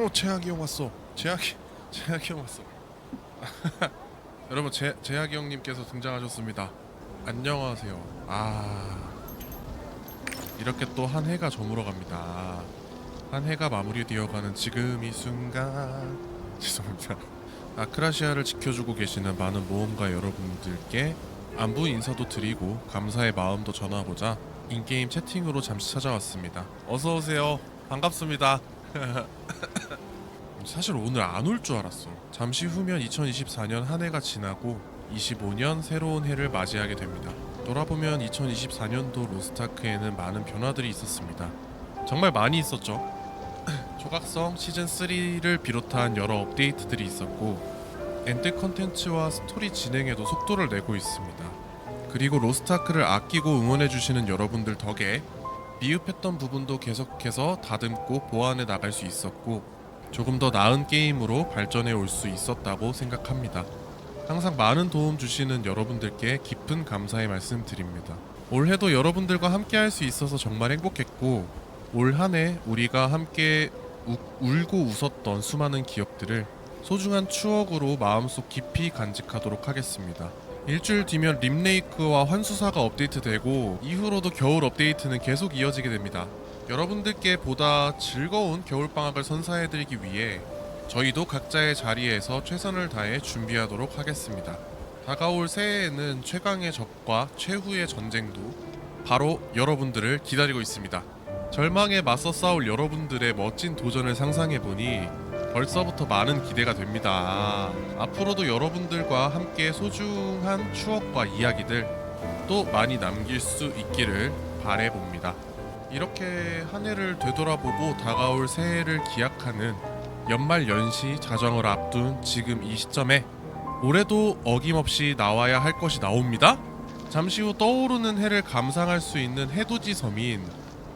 어 제약이 형 왔어. 제약이 제약이 형 왔어. 여러분 제 제약이 형님께서 등장하셨습니다. 안녕하세요. 아 이렇게 또 한 해가 저물어 갑니다. 한 해가 마무리되어가는 지금 이 순간 죄송합니다. 아크라시아를 지켜주고 계시는 많은 모험가 여러분들께 안부 인사도 드리고 감사의 마음도 전하고자 인게임 채팅으로 잠시 찾아왔습니다. 어서 오세요. 반갑습니다. 사실 오늘 안 올 줄 알았어. 잠시 후면 2024년 한 해가 지나고 25년 새로운 해를 맞이하게 됩니다. 돌아보면 2024년도 로스타크에는 많은 변화들이 있었습니다. 정말 많이 있었죠. 조각성 시즌 3를 비롯한 여러 업데이트들이 있었고 엔드 컨텐츠와 스토리 진행에도 속도를 내고 있습니다. 그리고 로스타크를 아끼고 응원해주시는 여러분들 덕에 미흡했던 부분도 계속해서 다듬고 보완해 나갈 수 있었고 조금 더 나은 게임으로 발전해 올 수 있었다고 생각합니다. 항상 많은 도움 주시는 여러분들께 깊은 감사의 말씀 드립니다. 올해도 여러분들과 함께 할 수 있어서 정말 행복했고 올 한 해 우리가 함께 우- 울고 웃었던 수많은 기억들을 소중한 추억으로 마음속 깊이 간직하도록 하겠습니다. 일주일 뒤면 림레이크와 환수사가 업데이트되고 이후로도 겨울 업데이트는 계속 이어지게 됩니다. 여러분들께 보다 즐거운 겨울방학을 선사해드리기 위해 저희도 각자의 자리에서 최선을 다해 준비하도록 하겠습니다. 다가올 새해에는 최강의 적과 최후의 전쟁도 바로 여러분들을 기다리고 있습니다. 절망에 맞서 싸울 여러분들의 멋진 도전을 상상해보니 벌써부터 많은 기대가 됩니다. 앞으로도 여러분들과 함께 소중한 추억과 이야기들 또 많이 남길 수 있기를 바래봅니다. 이렇게 한 해를 되돌아보고 다가올 새해를 기약하는 연말 연시 자정을 앞둔 지금 이 시점에 올해도 어김없이 나와야 할 것이 나옵니다. 잠시 후 떠오르는 해를 감상할 수 있는 해돋이 섬인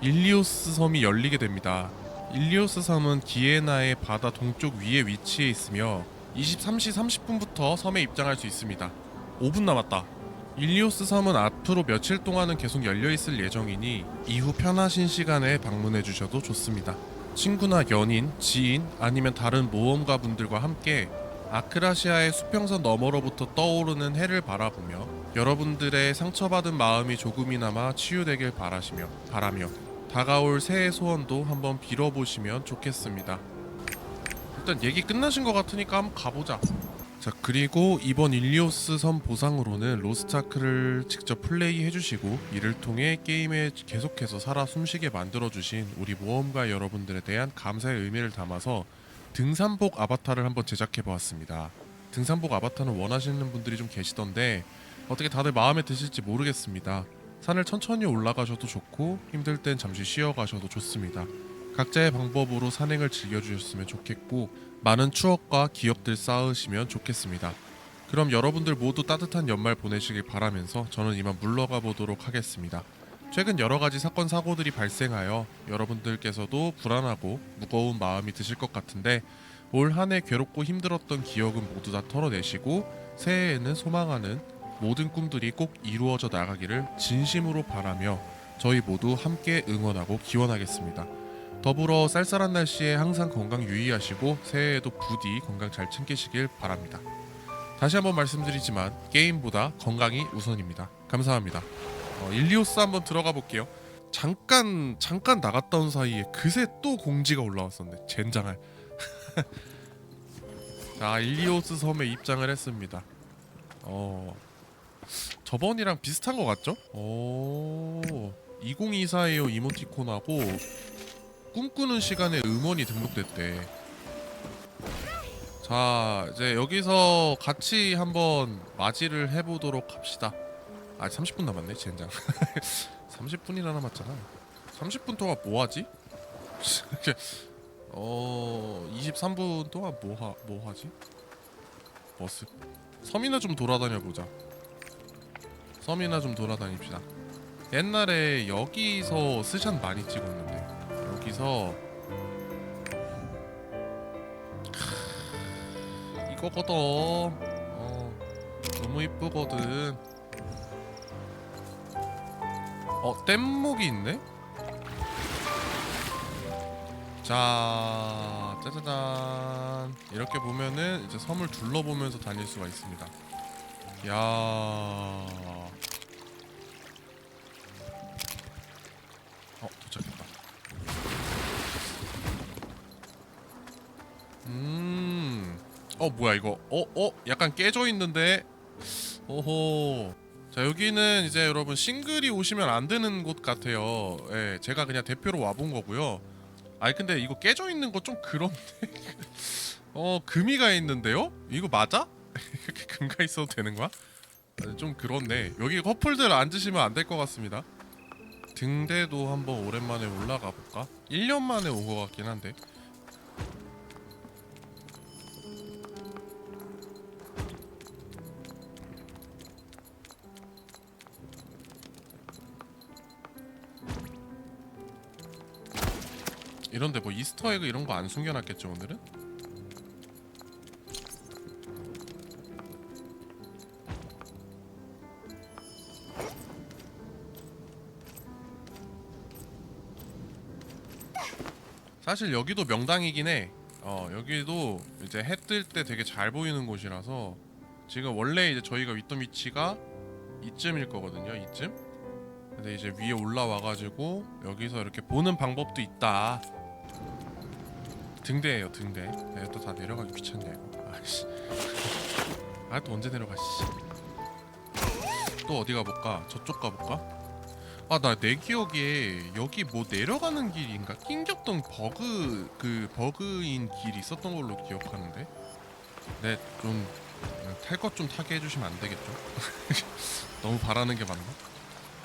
일리오스 섬이 열리게 됩니다. 일리오스 섬은 기에나의 바다 동쪽 위에 위치해 있으며 23시 30분부터 섬에 입장할 수 있습니다. 5분 남았다. 일리오스 섬은 앞으로 며칠 동안은 계속 열려 있을 예정이니 이후 편하신 시간에 방문해 주셔도 좋습니다. 친구나 연인, 지인 아니면 다른 모험가 분들과 함께 아크라시아의 수평선 너머로부터 떠오르는 해를 바라보며 여러분들의 상처받은 마음이 조금이나마 치유되길 바라시며 바라며 다가올 새해 소원도 한번 빌어보시면 좋겠습니다. 일단 얘기 끝나신 것 같으니까 한번 가보자. 자 그리고 이번 일리오스 섬 보상으로는 로스타크를 직접 플레이 해주시고 이를 통해 게임에 계속해서 살아 숨쉬게 만들어주신 우리 모험가 여러분들에 대한 감사의 의미를 담아서 등산복 아바타를 한번 제작해보았습니다. 등산복 아바타는 원하시는 분들이 좀 계시던데 어떻게 다들 마음에 드실지 모르겠습니다. 산을 천천히 올라가셔도 좋고 힘들 땐 잠시 쉬어 가셔도 좋습니다. 각자의 방법으로 산행을 즐겨주셨으면 좋겠고 많은 추억과 기억들 쌓으시면 좋겠습니다. 그럼 여러분들 모두 따뜻한 연말 보내시길 바라면서 저는 이만 물러가 보도록 하겠습니다. 최근 여러 가지 사건 사고들이 발생하여 여러분들께서도 불안하고 무거운 마음이 드실 것 같은데 올 한 해 괴롭고 힘들었던 기억은 모두 다 털어내시고 새해에는 소망하는 모든 꿈들이 꼭 이루어져 나가기를 진심으로 바라며 저희 모두 함께 응원하고 기원하겠습니다. 더불어 쌀쌀한 날씨에 항상 건강 유의하시고 새해에도 부디 건강 잘 챙기시길 바랍니다. 다시 한번 말씀드리지만 게임보다 건강이 우선입니다. 감사합니다. 어, 일리오스 한번 들어가 볼게요. 잠깐 잠깐 나갔다 온 사이에 그새 또 공지가 올라왔었네. 젠장할. 자 일리오스 섬에 입장을 했습니다. 어 저번이랑 비슷한 것 같죠? 오 2024에요 이모티콘하고 꿈꾸는 시간에 음원이 등록됐대. 자, 이제 여기서 같이 한번 맞이를 해보도록 합시다. 아, 30분 남았네, 젠장. 30분이나 남았잖아. 30분 동안 뭐 하지? 어, 23분 동안 뭐, 하, 뭐 하지? 버스. 섬이나 좀 돌아다녀 보자. 섬이나 좀 돌아다닙시다. 옛날에 여기서 스샷 많이 찍었는데 여기서 크, 이거거든 어, 너무 이쁘거든 어 뗏목이 있네 자, 짜자잔. 이렇게 보면은 이제 섬을 둘러보면서 다닐 수가 있습니다. 야. 어, 도착했다. 음. 어, 뭐야 이거? 어, 어, 약간 깨져 있는데. 오호. 자, 여기는 이제 여러분 싱글이 오시면 안 되는 곳 같아요. 예, 제가 그냥 대표로 와본 거고요. 아니 근데 이거 깨져 있는 거 좀 그런데. 어, 금이가 있는데요? 이거 맞아? 이렇게 금가 있어도 되는 거야? 아, 좀 그렇네. 여기 커플들 앉으시면 안 될 것 같습니다. 등대도 한번 오랜만에 올라가 볼까? 1년 만에 온 것 같긴 한데. 이런데 뭐 이스터 에그 이런 거 안 숨겨놨겠죠 오늘은? 사실 여기도 명당이긴 해. 어 여기도 이제 해 뜰 때 되게 잘 보이는 곳이라서 지금 원래 이제 저희가 있던 위치가 이쯤일 거거든요. 이쯤. 근데 이제 위에 올라와 가지고 여기서 이렇게 보는 방법도 있다. 등대예요 등대. 네, 또다 내려가기 이거. 아씨. 아 또 언제 내려가 씨. 또 어디 가볼까? 저쪽 가볼까? 아 나 내 기억에 여기 뭐 내려가는 길인가 낑겼던 버그 그 버그인 길이 있었던 걸로 기억하는데. 네좀 탈 것 좀 타게 해주시면 안 되겠죠? 너무 바라는 게 맞나?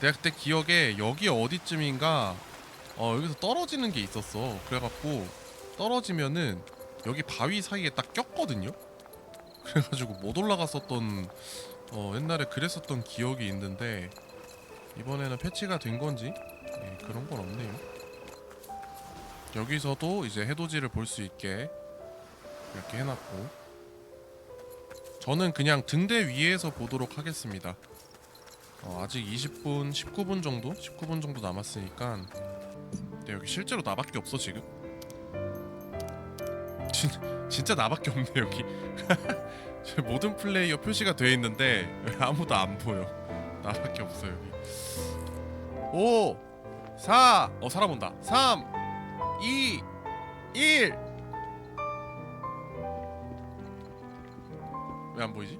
내가 그때 기억에 여기 어디쯤인가 어 여기서 떨어지는 게 있었어. 그래갖고 떨어지면은 여기 바위 사이에 딱 꼈거든요. 그래가지고 못 올라갔었던 어 옛날에 그랬었던 기억이 있는데 이번에는 패치가 된 건지 예, 그런 건 없네요. 여기서도 이제 해돋이를 볼 수 있게 이렇게 해놨고 저는 그냥 등대 위에서 보도록 하겠습니다. 어, 아직 20분, 19분 정도, 19분 정도 남았으니까. 근데 여기 실제로 나밖에 없어 지금. 진, 진짜 나밖에 없네 여기. 저 모든 플레이어 표시가 돼 있는데 왜 아무도 안 보여. 나밖에 없어 여기. 5, 4, 어 사람 온다. 3, 2, 1. 왜 안 보이지?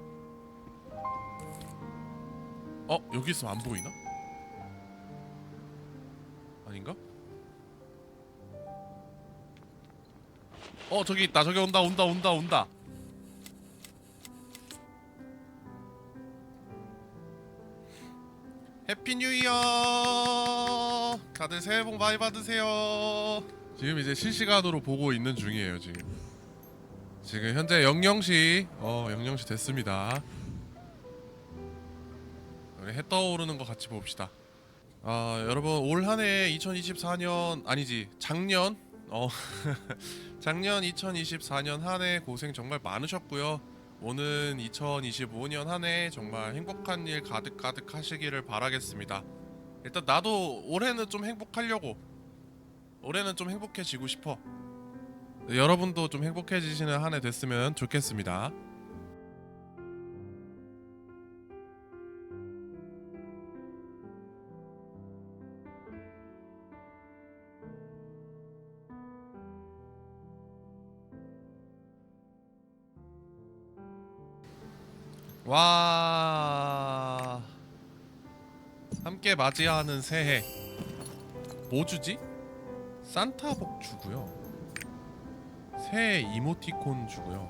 어 여기 있으면 안 보이나? 아닌가? 어 저기 있다 저기 온다 온다 온다 온다 뉴 이어 다들 새해 복 많이 받으세요 지금 이제 실시간으로 보고 있는 중이에요 지금 지금 현재 00시 어 00시 됐습니다 우리 해 떠오르는 거 같이 봅시다. 아 여러분 올 한 해 2024년 아니지 작년 어 작년 2024년 한 해 고생 정말 많으셨고요. 오는 2025년 한 해 정말 행복한 일 가득 가득 하시기를 바라겠습니다. 일단 나도 올해는 좀 행복하려고 올해는 좀 행복해지고 싶어. 네, 여러분도 좀 행복해지시는 한 해 됐으면 좋겠습니다. 와. 함께 맞이하는 새해. 뭐 주지? 산타복 주고요. 새해 이모티콘 주고요.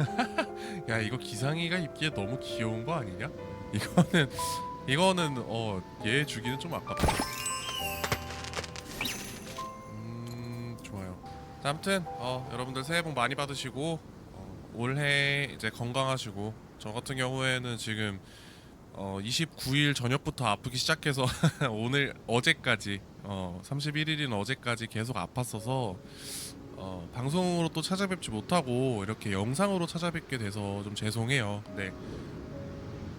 야 이거 기상이가 입기에 너무 귀여운 거 아니냐? 이거는 이거는 어얘 주기는 좀 아깝다. 음 좋아요. 자, 아무튼 어 여러분들 새해 복 많이 받으시고 어, 올해 이제 건강하시고 저 같은 경우에는 지금 어 29일 저녁부터 아프기 시작해서 오늘 어제까지 어 31일인 어제까지 계속 아팠어서 어 방송으로 또 찾아뵙지 못하고 이렇게 영상으로 찾아뵙게 돼서 좀 죄송해요. 네.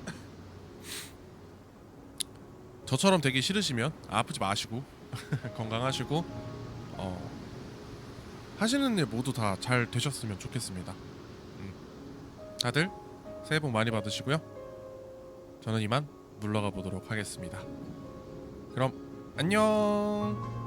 저처럼 되기 싫으시면 아프지 마시고 건강하시고 어, 하시는 일 모두 다 잘 되셨으면 좋겠습니다. 음. 다들 새해 복 많이 받으시고요. 저는 이만 물러가 보도록 하겠습니다. 그럼 안녕.